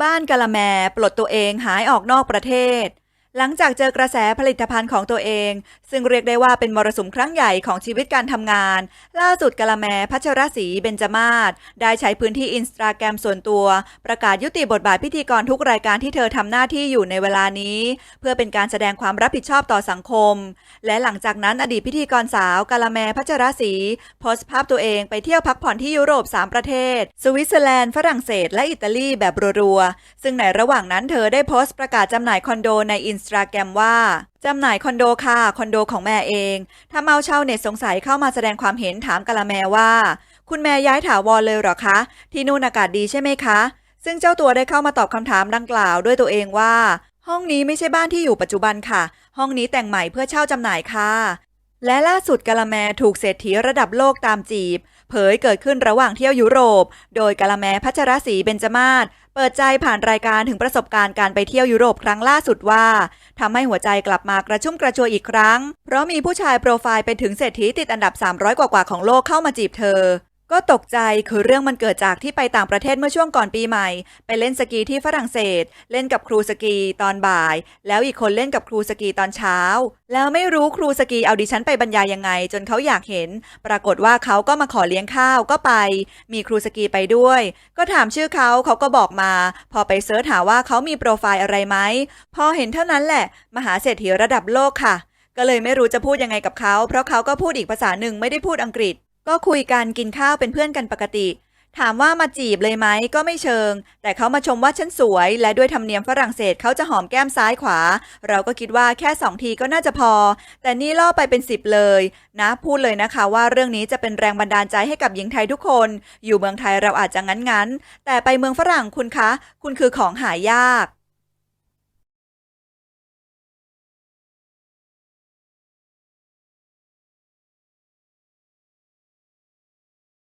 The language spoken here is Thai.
บ้านกะละแมปลดตัวเองหายออกนอกประเทศ หลังจากเจอกระแสผลิตภัณฑ์ของตัวเอง ซึ่งเรียกได้ว่าเป็นมรสุมครั้งใหญ่ของชีวิตการทำงาน ล่าสุดกะละแมพัชรศรีเบญจมาศได้ใช้พื้นที่อินสตาแกรมส่วนตัว ประกาศยุติบทบาทพิธีกรทุกรายการที่เธอทำหน้าที่อยู่ในเวลานี้ เพื่อเป็นการแสดงความรับผิดชอบต่อสังคม และหลังจากนั้นอดีตพิธีกรสาวกาละแมพัชรศรีโพสต์ภาพตัวเองไปเที่ยวพักผ่อนที่ยุโรป 3 ประเทศ สวิตเซอร์แลนด์ฝรั่งเศส และอิตาลีแบบรัวๆซึ่งในระหว่างนั้นเธอได้โพสต์ประกาศจำหน่ายคอนโดในอินสตาแกรมว่าจำหน่ายคอนโดค่ะ คอนโดของแม่เองทำเอาชาวเน็ตสงสัยเข้ามาแสดงความเห็นถามกะละแมว่า คุณแม่ย้ายถาวรเลยเหรอคะ ที่นู่นอากาศดีใช่ไหมคะ ซึ่งเจ้าตัวได้เข้ามาตอบคำถามดังกล่าวด้วยตัวเองว่า ห้องนี้ไม่ใช่บ้านที่อยู่ปัจจุบันค่ะ ห้องนี้แต่งใหม่เพื่อเช่าจำหน่ายค่ะ และล่าสุดกะละแมถูกเศรษฐีระดับโลกตามจีบ เผยเกิดขึ้นระหว่างเที่ยวยุโรป โดยกะละแมพัชรศรีเบญจมาศเปิดใจผ่านรายการถึงประสบการณ์การไปเที่ยวยุโรปครั้งล่าสุดว่าทำให้หัวใจกลับมากระชุ่มกระชวยอีกครั้ง เพราะมีผู้ชายโปรไฟล์เป็นถึงเศรษฐีติดอันดับ 300 กว่าๆของโลกเข้ามาจีบเธอ ก็ตกใจคือเรื่องมันเกิดจากที่ไปต่างประเทศเมื่อช่วงก่อนปีใหม่ ไปเล่นสกีที่ฝรั่งเศส เล่นกับครูสกีตอนบ่าย แล้วอีกคนเล่นกับครูสกีตอนเช้า แล้วไม่รู้ครูสกีเอาดิฉันไปบรรยายยังไง จนเขาอยากเห็น ปรากฏว่าเขาก็มาขอเลี้ยงข้าวก็ไป มีครูสกีไปด้วย ก็ถามชื่อเขาเขาก็บอกมา พอไปเสิร์ชหาว่าเขามีโปรไฟล์อะไรไหมพอเห็นเท่านั้นแหละ มหาเศรษฐีระดับโลกค่ะก็เลยไม่รู้จะพูดยังไงกับเขา เพราะเขาก็พูดอีกภาษาหนึ่งไม่ได้พูดอังกฤษ ก็คุยกันกินข้าวเป็นเพื่อนกันปกติ ถามว่ามาจีบเลยไหมก็ไม่เชิง แต่เขามาชมว่าฉันสวย และด้วยธรรมเนียมฝรั่งเศสเขาจะหอมแก้มซ้ายขวา เราก็คิดว่าแค่สองทีก็น่าจะพอ แต่นี่ล่อไปเป็นสิบเลย นะ พูดเลยนะคะว่าเรื่องนี้จะเป็นแรงบันดาลใจให้กับหญิงไทยทุกคน อยู่เมืองไทยเราอาจจะงั้นๆ แต่ไปเมืองฝรั่งคุณคะ คุณคือของหายาก